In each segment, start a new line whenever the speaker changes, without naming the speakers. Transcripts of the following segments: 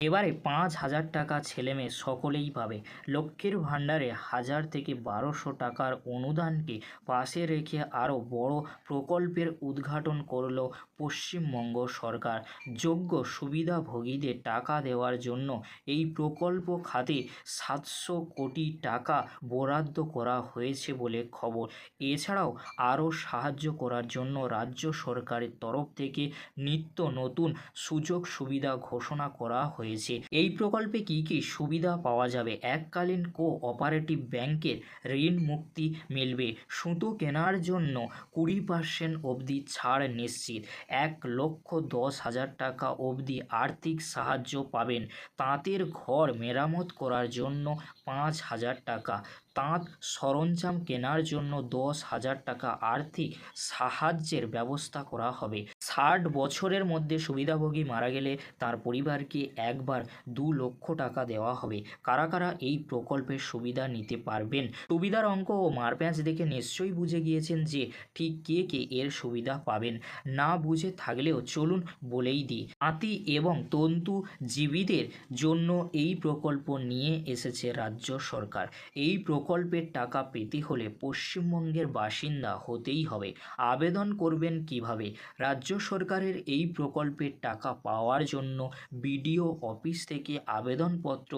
এবারে পাঁচ হাজার টাকা ছেলেমেয়ে সকলেই পাবে। লক্ষ্মীর ভাণ্ডারে হাজার থেকে বারোশো টাকার অনুদানকে পাশে রেখে আরও বড় প্রকল্পের উদ্ঘাটন করল পশ্চিমবঙ্গ সরকার। যোগ্য সুবিধাভোগীদের টাকা দেওয়ার জন্য এই প্রকল্প খাতে সাতশো কোটি টাকা বরাদ্দ করা হয়েছে বলে খবর। এছাড়াও আরও সাহায্য করার জন্য রাজ্য সরকারের তরফ থেকে নিত্য নতুন সুযোগ সুবিধা ঘোষণা করা হয়েছে। এই প্রকল্পে কি কি সুবিধা পাওয়া যাবে? এককালীন কো অপারেটিভ ব্যাংকের ঋণ মুক্তি মিলবে। সুতো কেনার জন্য কুড়ি পার্সেন্ট অবধি ছাড় নিশ্চিত। এক লক্ষ দশ হাজার টাকা অবধি আর্থিক সাহায্য পাবেন। তাঁতের ঘর মেরামত করার জন্য পাঁচ হাজার টাকা। তাঁত সরঞ্জাম কেনার জন্য দশ হাজার টাকা আর্থিক সাহায্যের ব্যবস্থা করা হবে। ষাট বছরের মধ্যে সুবিধাভোগী মারা গেলে তার পরিবারকে একবার দু লক্ষ টাকা দেওয়া হবে। কারা কারা এই প্রকল্পের সুবিধা নিতে পারবেন? সুবিধার অঙ্ক ও মারপ্যাঁচ দেখে নিশ্চয়ই বুঝে গিয়েছেন যে ঠিক কে কে এর সুবিধা পাবেন। না বুঝে থাকলেও চলুন বলেই দিই। হাতি এবং তন্তু তন্তুজীবীদের জন্য এই প্রকল্প নিয়ে এসেছে রাজ্য সরকার। এই প্রকল্পের টাকা পেতে হলে পশ্চিমবঙ্গের বাসিন্দা হতেই হবে। আবেদন করবেন কীভাবে? রাজ্য সরকারের এই প্রকল্পের টাকা পাওয়ার জন্য বিডিও অফিস থেকে আবেদনপত্র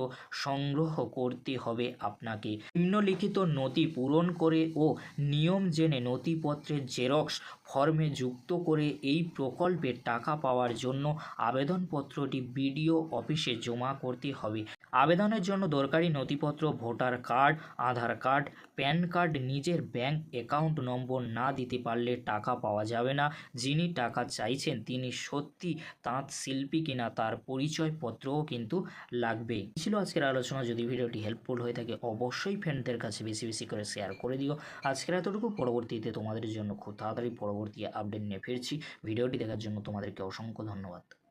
সংগ্রহ করতে হবে আপনাকে। নিম্নলিখিত নথি পূরণ করে ও নিয়ম জেনে নথিপত্রের জেরক্স ফর্মে যুক্ত করে এই প্রকল্পের টাকা পাওয়ার জন্য আবেদনপত্রটি বিডিও অফিসে জমা করতে হবে। আবেদনের জন্য দরকারি নথিপত্র, voter card, Aadhaar card, PAN card, নিজের ব্যাংক অ্যাকাউন্ট নম্বর না দিতে পারলে টাকা পাওয়া যাবে না। যিনি টাকা চাইছেন, তিনি সত্যি তাঁত শিল্পী কিনা তার পরিচয়পত্রও কিন্তু লাগবে। ছিল আজকের আলোচনা। যদি ভিডিওটি হেল্পফুল হয়ে থাকে, অবশ্যই ফ্রেন্ডদের কাছে বেশি বেশি করে শেয়ার করে দিও। আজকের এতটুকু। পরবর্তীতে তোমাদের জন্য খুব তাড়াতাড়ি পরবর্তী আপডেট নিয়ে ফিরছি। ভিডিওটি দেখার জন্য তোমাদেরকে অসংখ্য ধন্যবাদ।